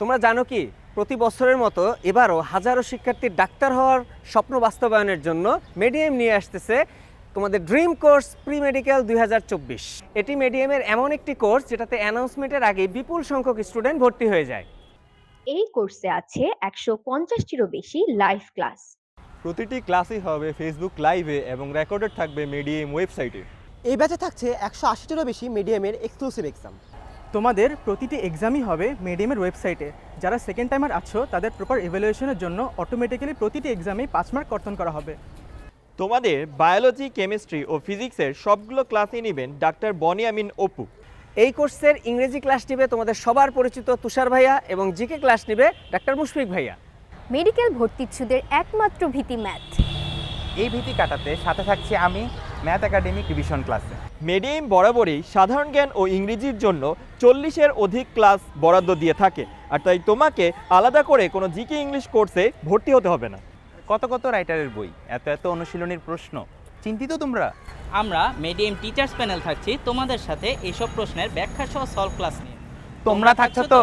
তোমরা জানো কি প্রতি বছরের মতো এবারও হাজারো শিক্ষার্থীর ডাক্তার হওয়ার স্বপ্ন বাস্তবায়নের জন্য মেডিএম নিয়ে আসতেছে তোমাদের ড্রিম কোর্স প্রি মেডিকেল দু হাজার চব্বিশ। এটি মেডিএমের এমন একটি কোর্স যেটাতে অ্যানাউন্সমেন্টের আগে বিপুল সংখ্যক স্টুডেন্ট ভর্তি হয়ে যায়। এই কোর্সে আছে একশো পঞ্চাশটিরও বেশি লাইভ ক্লাস প্রতিটি ক্লাসই হবে ফেসবুক লাইভে এবং রেকর্ডেড থাকবে মিডিয়াম ওয়েবসাইটে এই ব্যাচে থাকছে একশো আশিটিরও বেশি মিডিয়ামের এক্সক্লুসিভ এক্সাম তোমাদের প্রতিটি এক্সামই হবে মিডিয়ামের ওয়েবসাইটে যারা সেকেন্ড টাইমার আছো তাদের প্রপার ইভ্যালুয়েশনের জন্য অটোমেটিক্যালি প্রতিটি এক্সামেই পাঁচ মার্ক কর্তন করা হবে। তোমাদের বায়োলজি কেমিস্ট্রি ও ফিজিক্সের সবগুলো ক্লাসই নেবেন ডাক্তার বনি আমিন অপু। এই কোর্সের ইংরেজি ক্লাস নেবে তোমাদের সবার পরিচিত তুষার ভাইয়া এবং জিকে ক্লাস নেবে ডাক্তার মুশফিক ভাইয়া। মেডিকেল ভর্তিচ্ছুদের একমাত্র ভীতি ম্যাথ এই ভীতি কাটাতে সাথে থাকছি আমি ম্যাথ একাডেমিক রিভিশন ক্লাসে। মিডিয়াম বরাবরই সাধারণ জ্ঞান ও ইংরেজির জন্য চল্লিশের অধিক ক্লাস বরাদ্দ দিয়ে থাকে। আর তাই তোমাকে আলাদা করে কোনো জিকে ইংলিশ কোর্সে ভর্তি হতে হবে না। কত কত রাইটারের বই? এত এত অনুশীলনীর প্রশ্ন। চিন্তিত তোমরা? আমরা মিডিয়াম টিচার্স প্যানেল থাকছি তোমাদের সাথে এইসব প্রশ্নের ব্যাখ্যা সহ সলভ ক্লাস নিয়ে। তোমরা থাকছো তো?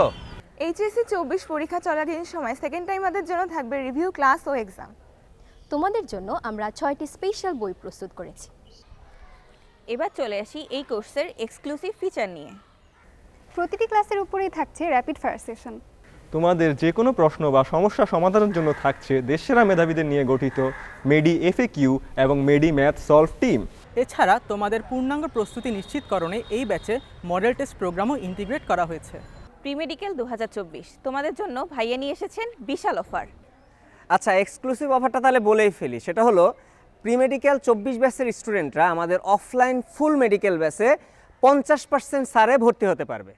এইচএসসি চব্বিশ পরীক্ষা চলাকালীন সময় সেকেন্ড টাইমারদের জন্য থাকবে রিভিউ ক্লাস ও এক্সাম। তোমাদের জন্য আমরা ছয়টি স্পেশাল বই প্রস্তুত করেছি। এবার চলে আসি এই কোর্সের এক্সক্লুসিভ ফিচার নিয়ে। প্রতিটি ক্লাসের উপরেই থাকছে র্যাপিড ফায়ার সেশন তোমাদের যে কোনো প্রশ্ন বা সমস্যা সমাধানের জন্য থাকছে দেশেরা মেধাবীদের নিয়ে গঠিত মেডি এফএ কিউ এবং মেডি ম্যাথ সলভ টিম। এছাড়া তোমাদের পূর্ণাঙ্গ প্রস্তুতি নিশ্চিতকরণে এই ব্যাচে মডেল টেস্ট প্রোগ্রামও ইন্টিগ্রেট করা হয়েছে। প্রি মেডিকেল দু হাজার চব্বিশ তোমাদের জন্য ভাইয়া নিয়ে এসেছেন বিশাল অফার। আচ্ছা এক্সক্লুসিভ অফারটা তাহলে বলেই ফেলি। সেটা হলো প্রি মেডিকেল চব্বিশ ব্যাসের স্টুডেন্টরা আমাদের অফলাইন ফুল মেডিকেল ব্যাসে পঞ্চাশ পার্সেন্ট সারে ভর্তি হতে পারবে।